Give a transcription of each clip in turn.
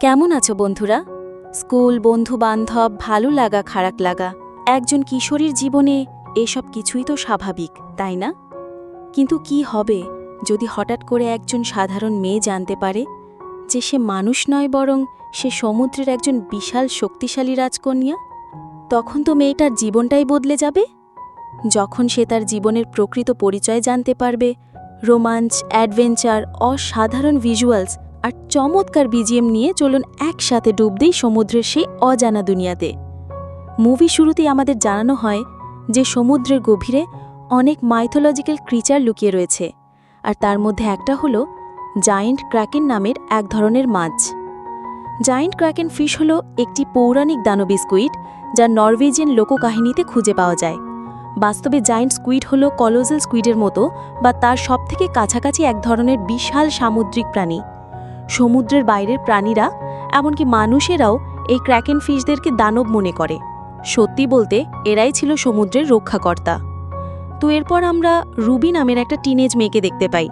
কেমন আছো বন্ধুরা? স্কুল বন্ধু বান্ধব ভালো লাগা, খারাপ লাগা, একজন কিশোরীর জীবনে এসব কিছুই তো স্বাভাবিক, তাই না? কিন্তু কি হবে যদি হঠাৎ করে একজন সাধারণ মেয়ে জানতে পারে যে সে মানুষ নয় বরং সে সমুদ্রের একজন বিশাল শক্তিশালী রাজকন্যা? তখন তো মেয়েটার জীবনটাই বদলে যাবে। যখন সে তার জীবনের প্রকৃত পরিচয় জানতে পারবে, রোমাঞ্চ, অ্যাডভেঞ্চার, অসাধারণ ভিজুয়ালস আর চমৎকার বিজিএম নিয়ে চলুন একসাথে ডুব দিই সমুদ্রের সেই অজানা দুনিয়াতে। মুভি শুরুতেই আমাদের জানানো হয় যে সমুদ্রের গভীরে অনেক মাইথোলজিক্যাল ক্রিচার লুকিয়ে রয়েছে, আর তার মধ্যে একটা হলো জায়েন্ট ক্র্যাকেন নামের এক ধরনের মাছ। জায়েন্ট ক্র্যাকেন ফিশ হলো একটি পৌরাণিক দানবী স্কুইড যা নরওয়েজিয়ান লোককাহিনীতে খুঁজে পাওয়া যায়। বাস্তবে জায়েন্ট স্কুইড হল কলোজেল স্কুইডের মতো বা তার সবথেকে কাছাকাছি এক ধরনের বিশাল সামুদ্রিক প্রাণী। সমুদ্রের বাইরের প্রাণীরা, এমনকি মানুষেরাও এই ক্র্যাকেন ফিশদেরকে দানব মনে করে। সত্যি বলতে, এরাই ছিল সমুদ্রের রক্ষাকর্তা। তো এরপর আমরা রুবি নামের একটা টিনেজ মেয়েকে দেখতে পাই।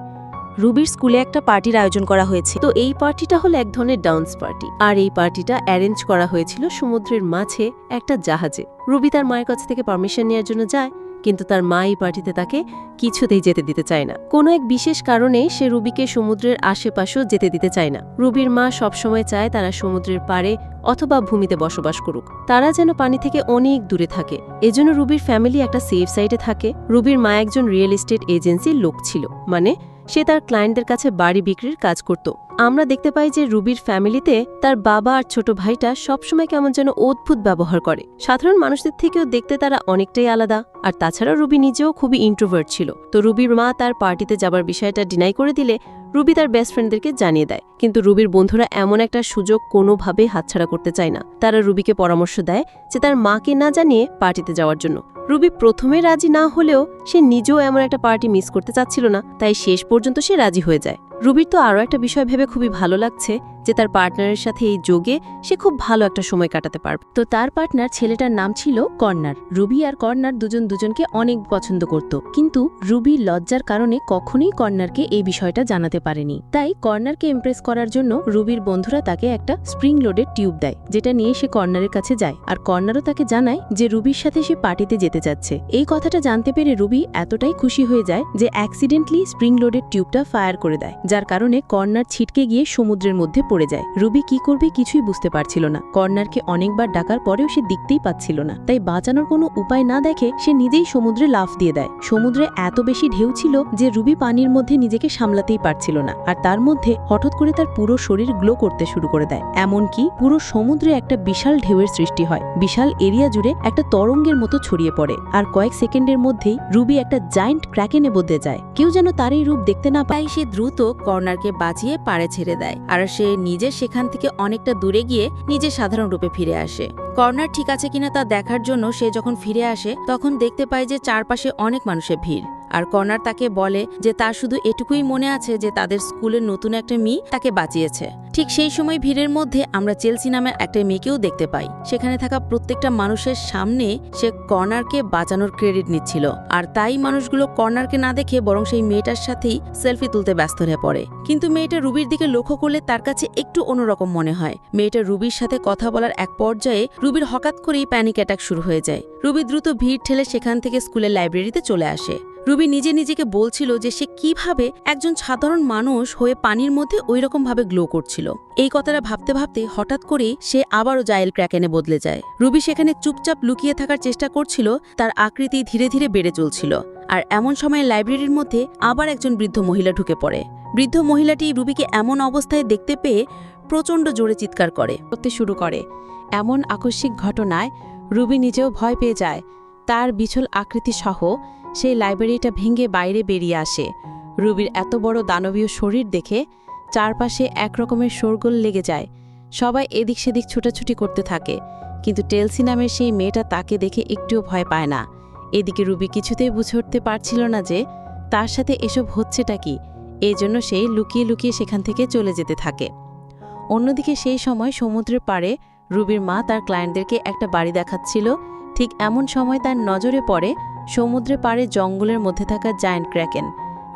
রুবির স্কুলে একটা পার্টির আয়োজন করা হয়েছে। তো এই পার্টিটা হলো এক ধরনের ডান্স পার্টি আর এই পার্টিটা অ্যারেঞ্জ করা হয়েছিল সমুদ্রের মাঝে একটা জাহাজে। রুবি তার মায়ের কাছ থেকে পারমিশন নেওয়ার জন্য যায়। কিন্তু তার মা এই পার্টিতে তাকে কিছুতেই যেতে দিতে চায় না। কোনো এক বিশেষ কারণে সে রুবিকে সমুদ্রের আশেপাশেও যেতে দিতে চায় না। রুবির মা সবসময় চায় তারা সমুদ্রের পাড়ে অথবা ভূমিতে বসবাস করুক। তারা যেন পানি থেকে অনেক দূরে থাকে। এজন্য রুবির ফ্যামিলি একটা সেফ সাইডে থাকে। রুবির মা একজন রিয়েল এস্টেট এজেন্সির লোক ছিল। মানে সে তার ক্লায়েন্টদের কাছে বাড়ি বিক্রির কাজ করত। আমরা দেখতে পাই যে রুবির ফ্যামিলিতে তার বাবা আর ছোট ভাইটা সবসময় কেমন যেন অদ্ভুত ব্যবহার করে। সাধারণ মানুষদের থেকেও দেখতে তারা অনেকটাই আলাদা। আর তাছাড়া রুবি নিজেও খুবই ইন্ট্রোভার্ট ছিল। তো রুবির মা তার পার্টিতে যাবার বিষয়টা ডিনাই করে দিলে রুবি তার বেস্ট ফ্রেন্ডদেরকে জানিয়ে দেয়। কিন্তু রুবির বন্ধুরা এমন একটা সুযোগ কোনোভাবে হাতছাড়া করতে চায় না। তারা রুবিকে পরামর্শ দেয় যে তার মাকে না জানিয়ে পার্টিতে যাওয়ার জন্য। রুবি প্রথমে রাজি না হলেও সে নিজেও এমন একটা পার্টি মিস করতে চাচ্ছিল না, তাই শেষ পর্যন্ত সে রাজি হয়ে যায়। রুবির তো আরও একটা বিষয় ভেবে খুবই ভালো লাগছে যে তার পার্টনারের সাথে এই যোগে সে খুব ভালো একটা সময় কাটাতে পারবে। তো তার পার্টনার ছেলেটার নাম ছিল কর্নার। রুবি আর কর্নার দুজন দুজনকে অনেক পছন্দ করত। কিন্তু রুবি লজ্জার কারণে কখনোই কর্নারকে এই বিষয়টা জানাতে পারেনি। তাই কর্নারকে ইমপ্রেস করার জন্য রুবির বন্ধুরা তাকে একটা স্প্রিং লোডের টিউব দেয়, যেটা নিয়ে সে কর্নারের কাছে যায়। আর কর্নারও তাকে জানায় যে রুবির সাথে সে পার্টিতে যেতে যাচ্ছে এই কথাটা জানতে পেরে রুবি এতটাই খুশি হয়ে যায় যে অ্যাক্সিডেন্টলি স্প্রিং লোডের টিউবটা ফায়ার করে দেয়, যার কারণে কর্নার ছিটকে গিয়ে সমুদ্রের মধ্যে পড়ে যায়। রুবি কি করবে কিছুই বুঝতে পারছিল না। কর্নারকে অনেকবার ডাকার পরেও সে দেখতেই পাচ্ছিল না। তাই বাঁচানোর কোনো উপায় না দেখে সে নিজেই সমুদ্রে লাফ দিয়ে দেয়। সমুদ্রে এত বেশি ঢেউ ছিল যে রুবি পানির মধ্যে নিজেকে সামলাতেই পারছিল না। আর তার মধ্যে হঠাৎ করে তার পুরো শরীর গ্লো করতে শুরু করে দেয়। এমনকি পুরো সমুদ্রে একটা বিশাল ঢেউয়ের সৃষ্টি হয়। বিশাল এরিয়া জুড়ে একটা তরঙ্গের মতো ছড়িয়ে পড়ে। আর কয়েক সেকেন্ডের মধ্যেই রুবি একটা জায়েন্ট ক্র্যাকেনে বদলে যায়। কেউ যেন তার এই রূপ দেখতে না পায়। সে দ্রুত কর্নারকে বাঁচিয়ে পাড়ে ছেড়ে দেয়। আর সে নিজে সেখান থেকে অনেকটা দূরে গিয়ে নিজে সাধারণ রূপে ফিরে আসে। কর্নার ঠিক আছে কিনা তা দেখার জন্য সে যখন ফিরে আসে, তখন দেখতে পায় যে চারপাশে অনেক মানুষের ভিড়। আর কর্নার তাকে বলে যে তার শুধু এটুকুই মনে আছে যে তাদের স্কুলের নতুন একটা মেয়ে তাকে বাঁচিয়েছে। ঠিক সেই সময় ভিড়ের মধ্যে আমরা চেলসি নামের একটা মেয়েকেও দেখতে পাই। সেখানে থাকা প্রত্যেকটা মানুষের সামনে সে কর্নারকে বাঁচানোর ক্রেডিট নিচ্ছিল। আর তাই মানুষগুলো কর্নারকে না দেখে বরং সেই মেয়েটার সাথেই সেলফি তুলতে ব্যস্ত হয়ে পড়ে। কিন্তু মেয়েটা রুবির দিকে লক্ষ্য করলে তার কাছে একটু অন্যরকম মনে হয়। মেয়েটা রুবির সাথে কথা বলার এক পর্যায়ে রুবির হঠাৎ করেই প্যানিক অ্যাটাক শুরু হয়ে যায়। রুবি দ্রুত ভিড় ঠেলে সেখান থেকে স্কুলের লাইব্রেরিতে চলে আসে। রুবি নিজে নিজেকে বলছিল যে সে কীভাবে একজন সাধারণ মানুষ হয়ে পানির মধ্যে ওই রকম ভাবে গ্লো করছিল। এই কথাটা ভাবতে ভাবতে হঠাৎ করেই সে আবারও জায়েল ক্র্যাকেনে বদলে যায়। রুবি সেখানে চুপচাপ লুকিয়ে থাকার চেষ্টা করছিল, তার আকৃতি ধীরে ধীরে বেড়ে চলছিল। আর এমন সময় লাইব্রেরির মধ্যে আবার একজন বৃদ্ধ মহিলা ঢুকে পড়ে। বৃদ্ধ মহিলাটি রুবিকে এমন অবস্থায় দেখতে পেয়ে প্রচণ্ড জোরে চিৎকার করে। করতে শুরু করে। এমন আকস্মিক ঘটনায় রুবি নিজেও ভয় পেয়ে যায়। তার বিছল আকৃতি সহ সেই লাইব্রেরিটা ভেঙে বাইরে বেরিয়ে আসে। রুবির এত বড় দানবীয় শরীর দেখে চারপাশে একরকমের শোরগোল লেগে যায়। সবাই এদিক সেদিক ছুটাছুটি করতে থাকে, কিন্তু টেলসি নামের সেই মেয়েটা তাকে দেখে একটুও ভয় পায় না। এদিকে রুবি কিছুতেই বুঝে উঠতে পারছিল না যে তার সাথে এসব হচ্ছেটা কি এজন্য সে লুকিয়ে লুকিয়ে সেখান থেকে চলে যেতে থাকে। অন্যদিকে সেই সময় সমুদ্রের পাড়ে রুবির মা তার ক্লায়েন্টদেরকে একটা বাড়ি দেখাচ্ছিল ঠিক এমন সময় তার নজরে পড়ে সমুদ্রে পাড়ে জঙ্গলের মধ্যে থাকা জায়ান্ট ক্র্যাকেন।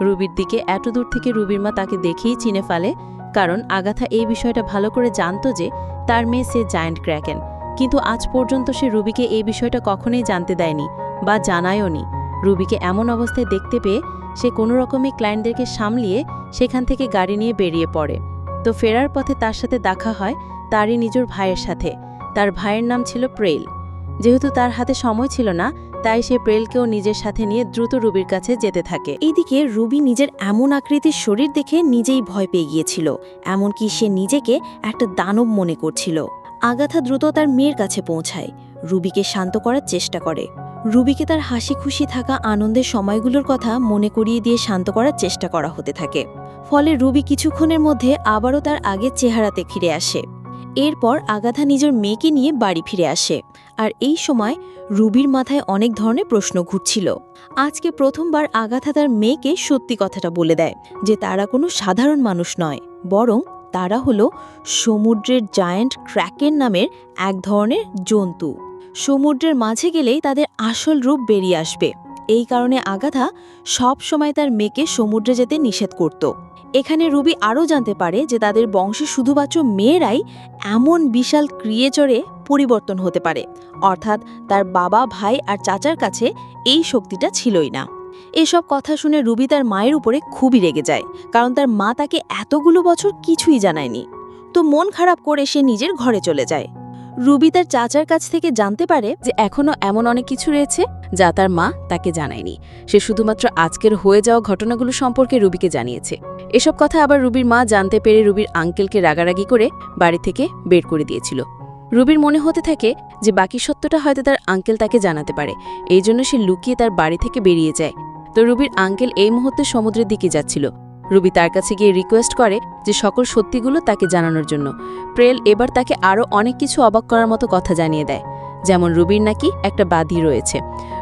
রুবির দিকে এত দূর থেকে রুবির মা তাকে দেখেই চিনে ফেলে, কারণ আগাথা এই বিষয়টা ভালো করে জানতো যে তার মেয়ে সে জায়ান্ট ক্র্যাকেন। কিন্তু আজ পর্যন্ত সে রুবিকে এই বিষয়টা কখনোই জানতে দেয়নি বা জানায়ও নি। রুবিকে এমন অবস্থায় দেখতে পেয়ে সে কোনো রকমই ক্লায়েন্টদেরকে সামলিয়ে সেখান থেকে গাড়ি নিয়ে বেরিয়ে পড়ে। তো ফেরার পথে তার সাথে দেখা হয় তারই নিজের ভাইয়ের সাথে। তার ভাইয়ের নাম ছিল প্রেল যেহেতু তার হাতে সময় ছিল না, তাই সে প্রেলকেও নিজের সাথে নিয়ে দ্রুত রুবির কাছে যেতে থাকে। এইদিকে রুবি নিজের এমন আকৃতির শরীর দেখে নিজেই ভয় পেয়ে গিয়েছিল, এমনকি সে নিজেকে একটা দানব মনে করছিল। আগাথা দ্রুত তার মেয়ের কাছে পৌঁছায়, রুবিকে শান্ত করার চেষ্টা করে। রুবিকে তার হাসি খুশি থাকা আনন্দের সময়গুলোর কথা মনে করিয়ে দিয়ে শান্ত করার চেষ্টা করা হতে থাকে। ফলে রুবি কিছুক্ষণের মধ্যে আবারও তার আগের চেহারাতে ফিরে আসে। এরপর আগাথা নিজের মেয়েকে নিয়ে বাড়ি ফিরে আসে। আর এই সময় রুবির মাথায় অনেক ধরনের প্রশ্ন ঘুরছিল। আজকে প্রথমবার আগাথা তার মেয়েকে সত্যি কথাটা বলে দেয় যে তারা কোনো সাধারণ মানুষ নয়, বরং তারা হলো সমুদ্রের জায়ান্ট ক্র্যাকের নামের এক ধরনের জন্তু। সমুদ্রের মাঝে গেলেই তাদের আসল রূপ বেরিয়ে আসবে। এই কারণে আগাথা সব সময় তার মেয়েকে সমুদ্রে যেতে নিষেধ করত। এখানে রুবি আরও জানতে পারে যে তাদের বংশে শুধুমাত্র মেয়েরাই এমন বিশাল ক্রিয়েচরে পরিবর্তন হতে পারে। অর্থাৎ তার বাবা, ভাই আর চাচার কাছে এই শক্তিটা ছিলই না। এসব কথা শুনে রুবি তার মায়ের উপরে খুবই রেগে যায়, কারণ তার মা তাকে এতগুলো বছর কিছুই জানায়নি। তো মন খারাপ করে সে নিজের ঘরে চলে যায়। রুবি তার চাচার কাছ থেকে জানতে পারে যে এখনও এমন অনেক কিছু রয়েছে যা তার মা তাকে জানায়নি। সে শুধুমাত্র আজকের হয়ে যাওয়া ঘটনাগুলো সম্পর্কে রুবিকে জানিয়েছে। এসব কথা আবার রুবির মা জানতে পেরে রুবির আঙ্কেলকে রাগারাগি করে বাড়ি থেকে বের করে দিয়েছিল। রুবির মনে হতে থাকে যে বাকি সত্যটা হয়তো তার আঙ্কেল তাকে জানাতে পারে, এই জন্য সে লুকিয়ে তার বাড়ি থেকে বেরিয়ে যায়। তো রুবির আঙ্কেল এই মুহূর্তে সমুদ্রের দিকে যাচ্ছিল। রুবি তার কাছে গিয়ে রিকোয়েস্ট করে যে সকল সত্যিগুলো তাকে জানানোর জন্য। প্রেল এবার তাকে আরও অনেক কিছু অবাক করার মতো কথা জানিয়ে দেয়, যেমন রুবির নাকি একটা বাদি রয়েছে।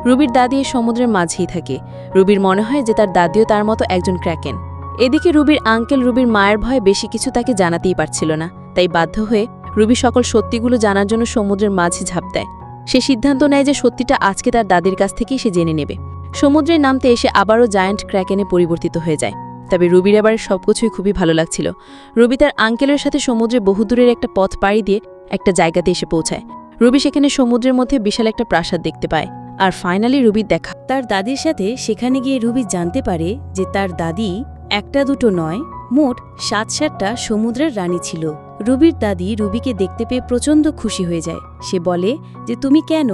রুবির দাদি এই সমুদ্রের মাঝেই থাকে। রুবির মনে হয় যে তার দাদিও তার মতো একজন ক্র্যাকেন এদিকে রুবির আঙ্কেল রুবির মায়ের ভয়ে বেশি কিছু তাকে জানাতেই পারছিল না, তাই বাধ্য হয়ে রুবি সকল সত্যিগুলো জানার জন্য সমুদ্রের মাঝে ঝাঁপ দেয়। সে সিদ্ধান্ত নেয় যে সত্যিটা আজকে তার দাদির কাছ থেকেই সে জেনে নেবে। সমুদ্রের নামতে এসে আবারও জায়ান্ট ক্র্যাকেনে পরিবর্তিত হয়ে যায়। তবে রুবির এবার সবকিছুই খুবই ভালো লাগছিল। রুবি তার আঙ্কেলের সাথে সমুদ্রে বহুদূরের একটা পথ পাড়ি দিয়ে একটা জায়গাতে এসে পৌঁছায়। রুবি সেখানে সমুদ্রের মধ্যে বিশাল একটা প্রাসাদ দেখতে পায়। আর ফাইনালি রুবির দেখা। তার দাদির সাথে সেখানে গিয়ে রুবি জানতে পারে যে তার দাদি একটা দুটো নয়, মোট সাত সাতটা সমুদ্রের রানী ছিল। রুবির দাদি রুবিকে দেখতে পেয়ে প্রচণ্ড খুশি হয়ে যায়। সে বলে যে, তুমি কেন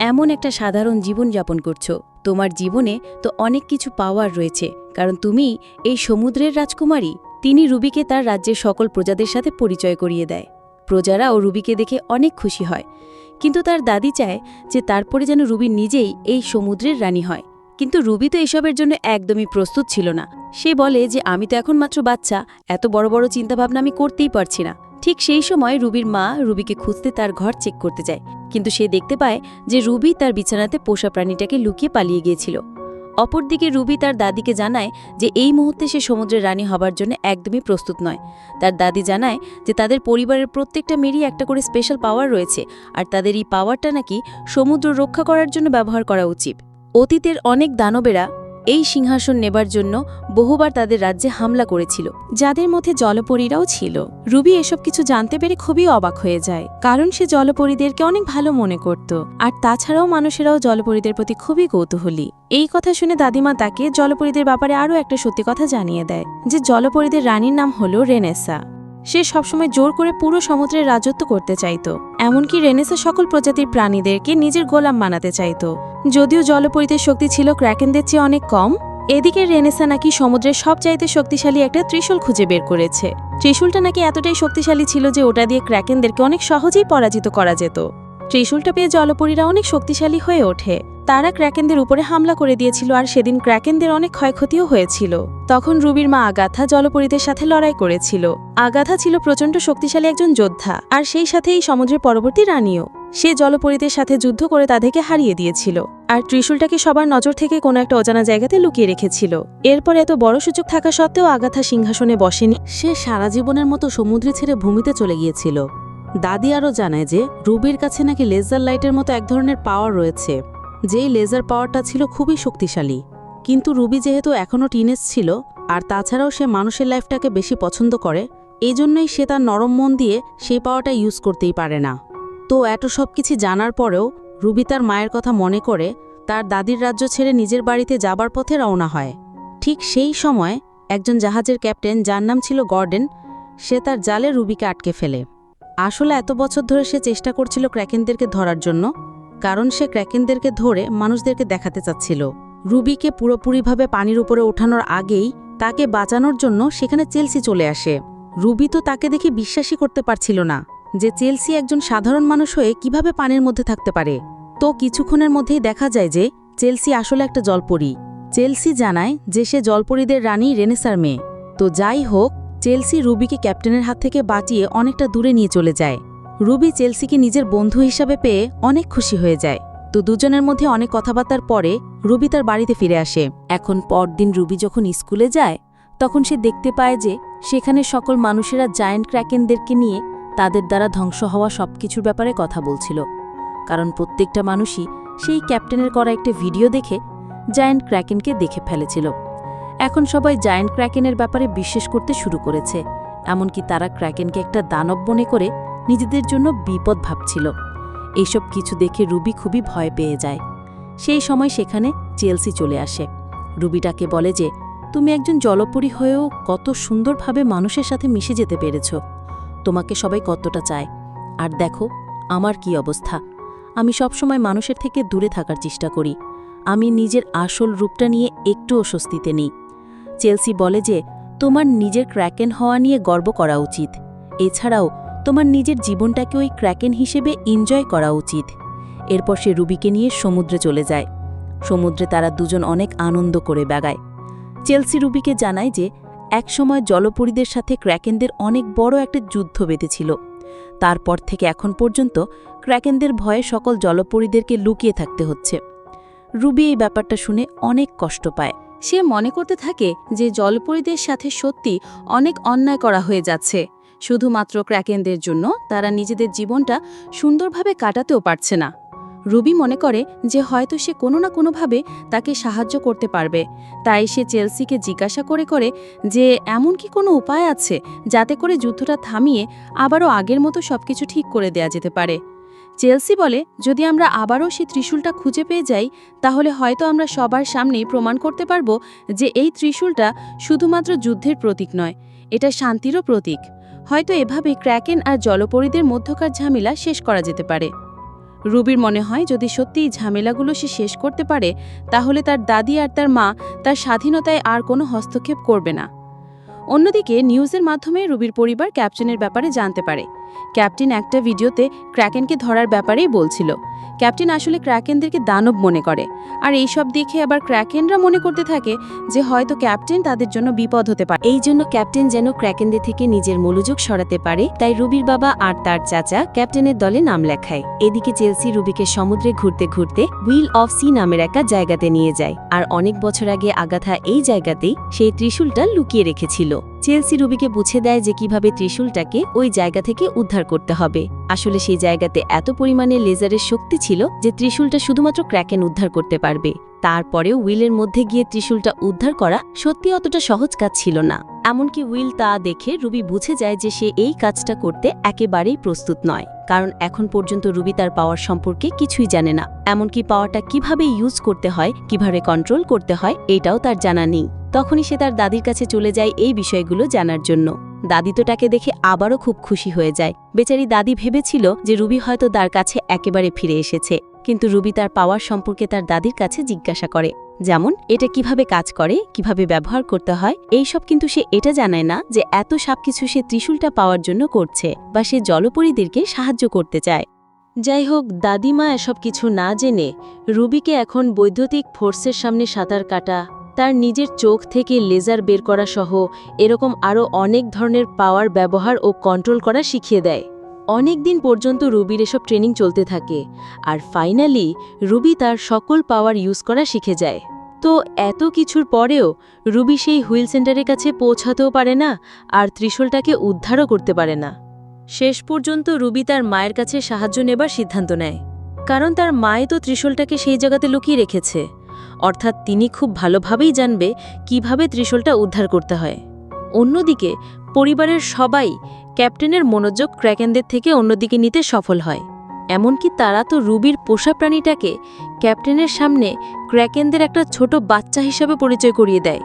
এমন একটা সাধারণ জীবন যাপন করছ? তোমার জীবনে তো অনেক কিছু পাওয়ার রয়েছে। কারণ তুমি এই সমুদ্রের রাজকুমারী। তিনি রুবিকে তার রাজ্যের সকল প্রজাদের সাথে পরিচয় করিয়ে দেয়। প্রজারা ও রুবিকে দেখে অনেক খুশি হয়। কিন্তু তার দাদি চায় যে, তারপরে যেন রুবি নিজেই এই সমুদ্রের রানী হয়। কিন্তু রুবি তো এসবের জন্য একদমই প্রস্তুত ছিল না। সে বলে যে, আমি তো এখন মাত্র বাচ্চা। এত বড় বড় চিন্তাভাবনা আমি করতেই পারছি না। ঠিক সেই সময় রুবির মা রুবিকে খুঁজতে তার ঘর চেক করতে যায়, কিন্তু সে দেখতে পায় যে রুবি তার বিছানাতে পোষা প্রাণীটাকে লুকিয়ে পালিয়ে গিয়েছিল। অপরদিকে রুবি তার দাদিকে জানায় যে এই মুহূর্তে সে সমুদ্রের রানী হবার জন্য একদমই প্রস্তুত নয়। তার দাদি জানায় যে তাদের পরিবারের প্রত্যেকটা মেয়েরই একটা করে স্পেশাল পাওয়ার রয়েছে, আর তাদের এই পাওয়ারটা নাকি সমুদ্র রক্ষা করার জন্য ব্যবহার করা উচিত। অতীতের অনেক দানবেরা এই সিংহাসন নেবার জন্য বহুবার তাদের রাজ্যে হামলা করেছিল, যাদের মধ্যে জলপরীরাও ছিল। রুবি এসব কিছু জানতে পেরে খুবই অবাক হয়ে যায়, কারণ সে জলপরীদেরকে অনেক ভালো মনে করত, আর তাছাড়াও মানুষেরাও জলপরীদের প্রতি খুবই কৌতূহলী। এই কথা শুনে দাদিমা তাকে জলপরীদের ব্যাপারে আরও একটা সত্যি কথা জানিয়ে দেয়, যে জলপরীদের রানীর নাম হলো রেনেসা। সে সবসময় জোর করে পুরো সমুদ্রের রাজত্ব করতে চাইত, এমনকি রেনেসা সকল প্রজাতির প্রাণীদেরকে নিজের গোলাম বানাতে চাইত। যদিও জলপরীদের শক্তি ছিল ক্র্যাকেনদের চেয়ে অনেক কম, এদিকে রেনেসা নাকি সমুদ্রের সব চাইতে শক্তিশালী একটা ত্রিশূল খুঁজে বের করেছে। ত্রিশূলটা নাকি এতটাই শক্তিশালী ছিল যে ওটা দিয়ে ক্র্যাকেনদেরকে অনেক সহজেই পরাজিত করা যেত। ত্রিশূলটা পেয়ে জলপরীরা অনেক শক্তিশালী হয়ে ওঠে। তারা ক্র্যাকেনদের উপরে হামলা করে দিয়েছিল আর সেদিন ক্র্যাকেনদের অনেক ক্ষয়ক্ষতিও হয়েছিল। তখন রুবির মা আগাথা জলপরীদের সাথে লড়াই করেছিল। আগাথা ছিল প্রচণ্ড শক্তিশালী একজন যোদ্ধা আর সেই সাথে এই সমুদ্রের পরবর্তী রানীও। সে জলপরীদের সাথে যুদ্ধ করে তাদেরকে হারিয়ে দিয়েছিল আর ত্রিশূলটাকে সবার নজর থেকে কোনো একটা অজানা জায়গাতে লুকিয়ে রেখেছিল। এরপর এত বড় সুযোগ থাকা সত্ত্বেও আগাথা সিংহাসনে বসেনি। সে সারা জীবনের মতো সমুদ্রে ছেড়ে ভূমিতে চলে গিয়েছিল। দাদি আরও জানায় যে, রুবির কাছে নাকি লেজার লাইটের মতো এক ধরনের পাওয়ার রয়েছে, যেই লেজার পাওয়ারটা ছিল খুবই শক্তিশালী। কিন্তু রুবি যেহেতু এখনও টিনেজ ছিল, আর তাছাড়াও সে মানুষের লাইফটাকে বেশি পছন্দ করে, এই জন্যই সে তার নরম মন দিয়ে সেই পাওয়াটা ইউজ করতেই পারে না। তো এত সব কিছু জানার পরেও রুবি তার মায়ের কথা মনে করে তার দাদির রাজ্য ছেড়ে নিজের বাড়িতে যাবার পথে রওনা হয়। ঠিক সেই সময় একজন জাহাজের ক্যাপ্টেন, যার নাম ছিল গর্ডেন, সে তার জালে রুবিকে আটকে ফেলে। আসলে এত বছর ধরে সে চেষ্টা করছিল ক্র্যাকেনদেরকে ধরার জন্য, কারণ সে ক্র্যাকেনদেরকে ধরে মানুষদেরকে দেখাতে চাচ্ছিল। রুবিকে পুরোপুরিভাবে পানির উপরে ওঠানোর আগেই তাকে বাঁচানোর জন্য সেখানে চেলসি চলে আসে। রুবি তো তাকে দেখে বিশ্বাসই করতে পারছিল না যে চেলসি একজন সাধারণ মানুষ হয়ে কীভাবে পানির মধ্যে থাকতে পারে। তো কিছুক্ষণের মধ্যেই দেখা যায় যে চেলসি আসলে একটা জলপরি। চেলসি জানায় যে সে জলপরিদের রানী রেনেসার মেয়ে। তো যাই হোক চেলসি রুবিকে ক্যাপ্টেনের হাত থেকে বাঁচিয়ে অনেকটা দূরে নিয়ে চলে যায়। রুবি চেলসিকে নিজের বন্ধু হিসাবে পেয়ে অনেক খুশি হয়ে যায়। তো দুজনের মধ্যে অনেক কথাবার্তার পরে রুবি তার বাড়িতে ফিরে আসে। এখন পরদিন রুবি যখন স্কুলে যায়, তখন সে দেখতে পায় যে সেখানে সকল মানুষেরা জায়ান্ট ক্র্যাকেনদেরকে নিয়ে তাদের দ্বারা ধ্বংস হওয়া সবকিছুর ব্যাপারে কথা বলছিল। কারণ প্রত্যেকটা মানুষই সেই ক্যাপ্টেনের করা একটা ভিডিও দেখে জায়ান্ট ক্র্যাকেনকে দেখে ফেলেছিল। এখন সবাই জায়ান্ট ক্র্যাকেনের ব্যাপারে বিশ্বাস করতে শুরু করেছে। এমনকি তারা ক্র্যাকেনকে একটা দানব মনে করে নিজেদের জন্য বিপদ ভাবছিল। এইসব কিছু দেখে রুবি খুবই ভয় পেয়ে যায়। সেই সময় সেখানে চেলসি চলে আসে। রুবিটাকে বলে যে, তুমি একজন জলপরী হয়েও কত সুন্দরভাবে মানুষের সাথে মিশে যেতে পেরেছ। তোমাকে সবাই কতটা চায়। আর দেখো, আমার কি অবস্থা। আমি সবসময় মানুষের থেকে দূরে থাকার চেষ্টা করি। আমি নিজের আসল রূপটা নিয়ে একটুও স্বস্তিতে নেই। চেলসি বলে যে, তোমার নিজের ক্র্যাকেন হওয়া নিয়ে গর্ব করা উচিত। এছাড়াও, তোমার নিজের জীবনটাকে ওই ক্র্যাকেন হিসেবে এনজয় করা উচিত। এরপর সে রুবিকে নিয়ে সমুদ্রে চলে যায়। সমুদ্রে তারা দুজন অনেক আনন্দ করে বেগায় চেলসি রুবিকে জানায় যে, একসময় জলপরীদের সাথে ক্র্যাকেনদের অনেক বড় একটা যুদ্ধ বেঁধেছিল। তারপর থেকে এখন পর্যন্ত ক্র্যাকেনদের ভয়ে সকল জলপরীদেরকে লুকিয়ে থাকতে হচ্ছে। রুবি এই ব্যাপারটা শুনে অনেক কষ্ট পায়। সে মনে করতে থাকে যে জলপরীদের সাথে সত্যি অনেক অন্যায় করা হয়ে যাচ্ছে। শুধুমাত্র ক্র্যাকেনদের জন্য তারা নিজেদের জীবনটা সুন্দরভাবে কাটাতেও পারছে না। রুবি মনে করে যে হয়তো সে কোনো না কোনোভাবে তাকে সাহায্য করতে পারবে। তাই সে চেলসিকে জিজ্ঞাসা করে করে যে, এমন কি কোনো উপায় আছে যাতে করে যুদ্ধটা থামিয়ে আবারও আগের মতো সবকিছু ঠিক করে দেয়া যেতে পারে? চেলসি বলে, যদি আমরা আবারও সেই ত্রিশূলটা খুঁজে পেয়ে যাই, তাহলে হয়তো আমরা সবার সামনেই প্রমাণ করতে পারব যে এই ত্রিশূলটা শুধুমাত্র যুদ্ধের প্রতীক নয়, এটা শান্তিরও প্রতীক। হয়তো এভাবে ক্র্যাকেন আর জলপরীদের মধ্যকার ঝামেলা শেষ করা যেতে পারে। রুবির মনে হয়, যদি সত্যি এই ঝামেলাগুলো সে শেষ করতে পারে, তাহলে তার দাদি আর তার মা তার স্বাধীনতায় আর কোনো হস্তক্ষেপ করবে না। অন্যদিকে নিউজের মাধ্যমে রুবির পরিবার ক্যাপ্টেনের ব্যাপারে জানতে পারে। ক্যাপ্টেন একটা ভিডিওতে ক্র্যাকেনকে ধরার ব্যাপারেই বলছিল। ক্যাপ্টেন আসলে ক্র্যাকেনদেরকে দানব মনে করে। আর এইসব দেখে আবার ক্র্যাকেনরা মনে করতে থাকে যে হয়তো ক্যাপ্টেন তাদের জন্য বিপদ হতে পারে। এই জন্য ক্যাপ্টেন যেন ক্র্যাকেনদের থেকে নিজের মনোযোগ সরাতে পারে। তাই রুবির বাবা আর তার চাচা ক্যাপ্টেনের দলে নাম লেখায়। এদিকে চেলসি রুবিকে সমুদ্রে ঘুরতে ঘুরতে হুইল অফ সি নামের একটা জায়গাতে নিয়ে যায়। আর অনেক বছর আগে আগাথা এই জায়গাতেই সেই ত্রিশূলটা লুকিয়ে রেখেছিল। চেলসি রুবিকে বুঝে দেয় যে কীভাবে ত্রিশূলটাকে ওই জায়গা থেকে উদ্ধার করতে হবে। আসলে সেই জায়গাতে এত পরিমাণে লেজারের শক্তি ছিল যে ত্রিশূলটা শুধুমাত্র ক্র্যাকেন উদ্ধার করতে পারবে। তারপরেও উইলের মধ্যে গিয়ে ত্রিশূলটা উদ্ধার করা সত্যি অতটা সহজ কাজ ছিল না। এমনকি উইল তা দেখে রুবি বুঝে যায় যে সে এই কাজটা করতে একেবারেই প্রস্তুত নয়, কারণ এখন পর্যন্ত রুবি তার পাওয়ার সম্পর্কে কিছুই জানে না। এমনকি পাওয়ারটা কীভাবে ইউজ করতে হয়, কীভাবে কন্ট্রোল করতে হয়, এটাও তার জানা নেই। তখনই সে তার দাদির কাছে চলে যায় এই বিষয়গুলো জানার জন্য। দাদি তো তাকে দেখে আবারও খুব খুশি হয়ে যায়। বেচারি দাদি ভেবেছিল যে রুবি হয়তো তার কাছে একেবারে ফিরে এসেছে, কিন্তু রুবি তার পাওয়ার সম্পর্কে তার দাদির কাছে জিজ্ঞাসা করে। যেমন, এটা কীভাবে কাজ করে, কীভাবে ব্যবহার করতে হয়, এইসব কিন্তু সে এটা জানায় না যে এত সব কিছু সে ত্রিশূলটা পাওয়ার জন্য করছে বা সে জলপরীদেরকে সাহায্য করতে চায়। যাই হোক, দাদিমা এসব কিছু না জেনে রুবিকে এখন বৈদ্যুতিক ফোর্সের সামনে সাঁতার কাটা, তার নিজের চোখ থেকে লেজার বের করা সহ এরকম আরও অনেক ধরনের পাওয়ার ব্যবহার ও কন্ট্রোল করা শিখিয়ে দেয়। অনেক দিন পর্যন্ত রুবির এসব ট্রেনিং চলতে থাকে, আর ফাইনালি রুবি তার সকল পাওয়ার ইউজ করা শিখে যায়। তো এত কিছুর পরেও রুবি সেই হুইল সেন্টারের কাছে পৌঁছাতেও পারে না, আর ত্রিশূলটাকে উদ্ধারও করতে পারে না। শেষ পর্যন্ত রুবি তার মায়ের কাছে সাহায্য নেবার সিদ্ধান্ত নেয়। কারণ তার মায়ে তো ত্রিশূলটাকে সেই জায়গাতে লুকিয়ে রেখেছে। অর্থাৎ তিনি খুব ভালোভাবেই জানবে কীভাবে ত্রিশূলটা উদ্ধার করতে হয়। অন্যদিকে পরিবারের সবাই ক্যাপ্টেনের মনোযোগ ক্র্যাকেনদের থেকে অন্যদিকে নিতে সফল হয়। এমনকি তারা তো রুবির পোষা প্রাণীটাকে ক্যাপ্টেনের সামনে ক্র্যাকেনদের একটা ছোট বাচ্চা হিসাবে পরিচয় করিয়ে দেয়।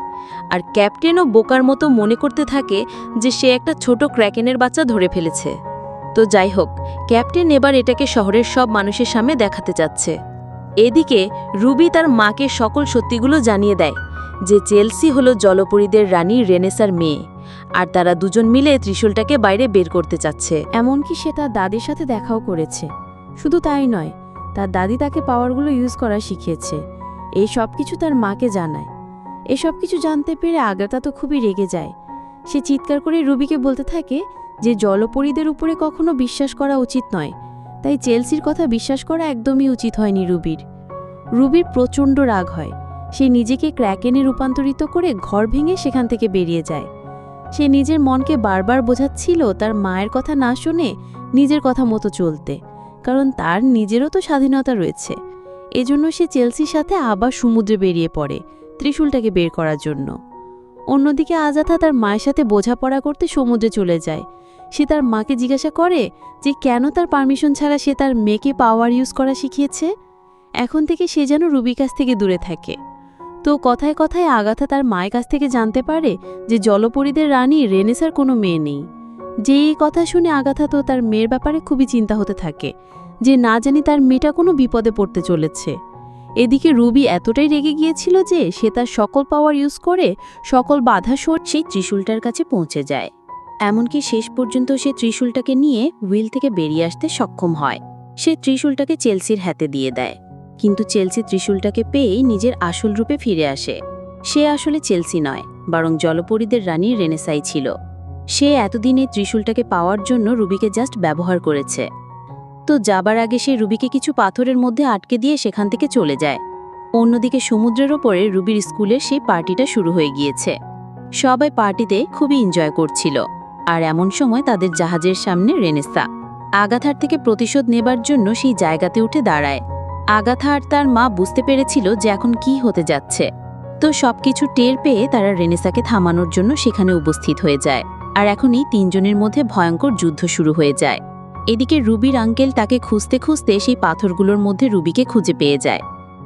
আর ক্যাপ্টেনও বোকার মতো মনে করতে থাকে যে সে একটা ছোট ক্র্যাকেনের বাচ্চা ধরে ফেলেছে। তো যাই হোক, ক্যাপ্টেন এবার এটাকে শহরের সব মানুষের সামনে দেখাতে চাচ্ছে। এদিকে রুবি তার মাকে সকল সত্যিগুলো জানিয়ে দেয় যে চেলসি হলো জলপরীদের রানী রেনেসার মেয়ে, আর তারা দুজন মিলে ত্রিশূলটাকে বাইরে বের করতে চাচ্ছে। এমনকি সে তার দাদির সাথে দেখাও করেছে। শুধু তাই নয়, তার দাদি তাকে পাওয়ারগুলো ইউজ করা শিখিয়েছে। এই সব কিছু তার মাকে জানায়। এসব কিছু জানতে পেরে আগাতা তো খুবই রেগে যায়। সে চিৎকার করে রুবিকে বলতে থাকে যে জলপরীদের উপরে কখনো বিশ্বাস করা উচিত নয়। তাই চেলসির কথা বিশ্বাস করা একদমই উচিত হয়নি রুবির। রুবির প্রচণ্ড রাগ হয়। সে নিজেকে ক্র্যাকেনে রূপান্তরিত করে ঘর ভেঙে সেখান থেকে বেরিয়ে যায়। সে নিজের মনকে বারবার বোঝাচ্ছিল তার মায়ের কথা না শুনে নিজের কথা মতো চলতে, কারণ তার নিজেরও তো স্বাধীনতা রয়েছে। এজন্য সে চেলসির সাথে আবার সমুদ্রে বেরিয়ে পড়ে ত্রিশূলটাকে বের করার জন্য। অন্যদিকে আজাথা তার মায়ের সাথে বোঝাপড়া করতে সমুদ্রে চলে যায়। সে তার মাকে জিজ্ঞাসা করে যে কেন তার পারমিশন ছাড়া সে তার মেয়েকে পাওয়ার ইউজ করা শিখিয়েছে? এখন থেকে সে যেন রুবির কাছ থেকে দূরে থাকে। তো কথায় কথায় আগাথা তার মায়ের কাছ থেকে জানতে পারে যে জলপরীদের রানী রেনেসার কোনো মেয়ে নেই। যে এই কথা শুনে আগাথা তো তার মেয়ের ব্যাপারে খুবই চিন্তা হতে থাকে যে না জানি তার মেয়েটা কোনো বিপদে পড়তে চলেছে। এদিকে রুবি এতটাই রেগে গিয়েছিল যে সে তার সকল পাওয়ার ইউজ করে সকল বাধা সর সেই ত্রিশূলটার কাছে পৌঁছে যায়। এমনকি শেষ পর্যন্ত সে ত্রিশূলটাকে নিয়ে হুইল থেকে বেরিয়ে আসতে সক্ষম হয়। সে ত্রিশূলটাকে চেলসির হাতে দিয়ে দেয়। কিন্তু চেলসি ত্রিশূলটাকে পেয়েই নিজের আসল রূপে ফিরে আসে। সে আসলে চেলসি নয়, বরং জলপরীদের রানী রেনেসাই ছিল। সে এতদিনে ত্রিশূলটাকে পাওয়ার জন্য রুবিকে জাস্ট ব্যবহার করেছে। তো যাবার আগে সে রুবিকে কিছু পাথরের মধ্যে আটকে দিয়ে সেখান থেকে চলে যায়। অন্যদিকে সমুদ্রের ওপরে রুবির স্কুলের সেই পার্টিটা শুরু হয়ে গিয়েছে। সবাই পার্টিতে খুবই এনজয় করছিল, আর এমন সময় তাদের জাহাজের সামনে রেনেসা। আগাথার থেকে প্রতিশোধ নেবার জন্য সেই জায়গাতে উঠে দাঁড়ায়। আগাথা আর তার মা বুঝতে পেরেছিল যে এখন কি হতে যাচ্ছে। তো সবকিছু টের পেয়ে তারা রেনেসাকে থামানোর জন্য সেখানে উপস্থিত হয়ে যায়। আর এখনই তিনজনের মধ্যে ভয়ঙ্কর যুদ্ধ শুরু হয়ে যায়। এদিকে রুবির আঙ্কেল তাকে খুঁজতে খুঁজতে সেই পাথরগুলোর মধ্যে রুবিকে খুঁজে পেয়ে যায়।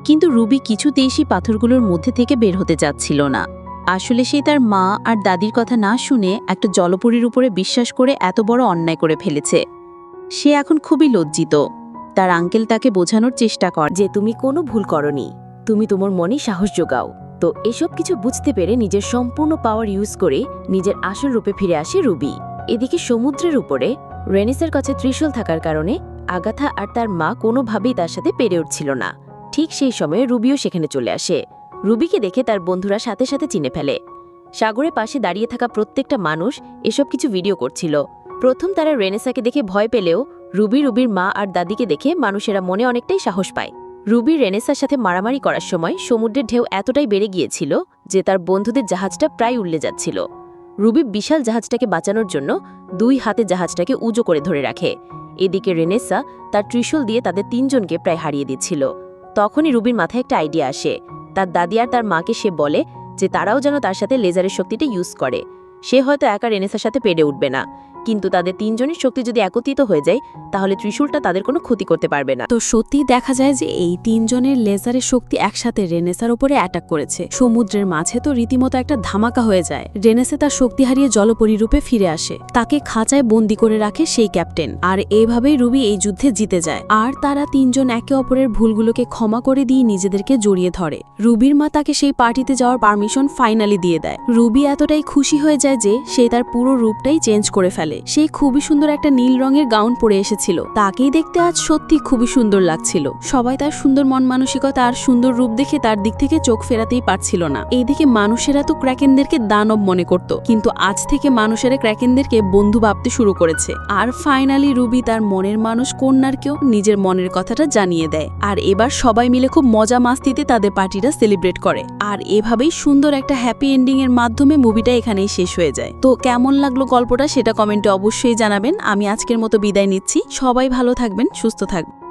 কিন্তু রুবি কিছুতেই সেই পাথরগুলোর মধ্যে থেকে বের হতে যাচ্ছিল না। আসলে সে তার মা আর দাদির কথা না শুনে একটা জলপুরীর উপরে বিশ্বাস করে এত বড় অন্যায় করে ফেলেছে। সে এখন খুবই লজ্জিত। তার আঙ্কেল তাকে বোঝানোর চেষ্টা কর যে তুমি কোনো ভুল করনি। তুমি তোমার মনে সাহস যোগাও। তো এসব কিছু বুঝতে পেরে নিজের সম্পূর্ণ পাওয়ার ইউজ করে নিজের আসল রূপে ফিরে আসে রুবি। এদিকে সমুদ্রের উপরে রেনিসের কাছে ত্রিশূল থাকার কারণে আগাথা আর তার মা কোনোভাবেই তার সাথে পেরে উঠছিল না। ঠিক সেই সময়ে রুবিও সেখানে চলে আসে। রুবিকে দেখে তার বন্ধুরা সাথে সাথে চিনে ফেলে। সাগরের পাশে দাঁড়িয়ে থাকা প্রত্যেকটা মানুষ এসব কিছু ভিডিও করছিল। প্রথম তারা রেনেসাকে দেখে ভয় পেলেও রুবি রুবির মা আর দাদিকে দেখে মানুষেরা মনে অনেকটাই সাহস পায়। রুবি রেনেসার সাথে মারামারি করার সময় সমুদ্রের ঢেউ এতটাই বেড়ে গিয়েছিল যে তার বন্ধুদের জাহাজটা প্রায় উল্লে যাচ্ছিল। রুবি বিশাল জাহাজটাকে বাঁচানোর জন্য দুই হাতে জাহাজটাকে উজো করে ধরে রাখে। এদিকে রেনেসা তার ত্রিশূল দিয়ে তাদের তিনজনকে প্রায় হারিয়ে দিচ্ছিল। তখনই রুবির মাথায় একটা আইডিয়া আসে। তার দাদি আর তার মাকে সে বলে যে তারাও যেন তার সাথে লেজারের শক্তিটা ইউজ করে। সে হয়তো একা রেনেসার সাথে পেরে উঠবে না। কিন্তু তাদের তিনজনের শক্তি যদি একত্রিত হয়ে যায়, তাহলে ত্রিশূলটা তাদের কোনো ক্ষতি করতে পারবে না। তো সত্যি দেখা যায় যে এই তিনজনের লেজারের শক্তি একসাথে রেনেসার ওপরে অ্যাটাক করেছে। সমুদ্রের মাঝে তো রীতিমতো একটা ধামাকা হয়ে যায়। রেনেসে তার শক্তি হারিয়ে জলপরী রূপে ফিরে আসে। তাকে খাঁচায় বন্দি করে রাখে সেই ক্যাপ্টেন। আর এভাবেই রুবি এই যুদ্ধে জিতে যায়। আর তারা তিনজন একে অপরের ভুলগুলোকে ক্ষমা করে দিয়ে নিজেদেরকে জড়িয়ে ধরে। রুবির মা তাকে সেই পার্টিতে যাওয়ার পারমিশন ফাইনালি দিয়ে দেয়। রুবি এতটাই খুশি হয়ে যায় যে সে তার পুরো রূপটাই চেঞ্জ করে ফেলে। সে খুবই সুন্দর একটা নীল রঙের গাউন পরে এসেছিল। তাকেই দেখতে আজ সত্যি খুবই সুন্দর লাগছিল। সবাই তার সুন্দর মন মানসিকতা আর সুন্দর রূপ দেখে তার দিক থেকে চোখ ফেরাতেই পারছিল না। এইদিকে মানুষেরা তো ক্র্যাকেনদেরকে দানব মনে করত, কিন্তু আজ থেকে মানুষেরা ক্র্যাকেনদেরকে বন্ধু ভাবতে শুরু করেছে। আর ফাইনালি রুবি তার মনের মানুষ কন্যারকেও নিজের মনের কথাটা জানিয়ে দেয়। আর এবার সবাই মিলে খুব মজা মাস্তিতে তাদের পার্টিটা সেলিব্রেট করে। আর এভাবেই সুন্দর একটা হ্যাপি এন্ডিং এর মাধ্যমে মুভিটা এখানেই শেষ হয়ে যায়। তো কেমন লাগল গল্পটা সেটা কমেন্টে অবশ্যই জানাবেন। আমি আজকের মতো বিদায় নিচ্ছি। সবাই ভালো থাকবেন সুস্থ থাকবেন।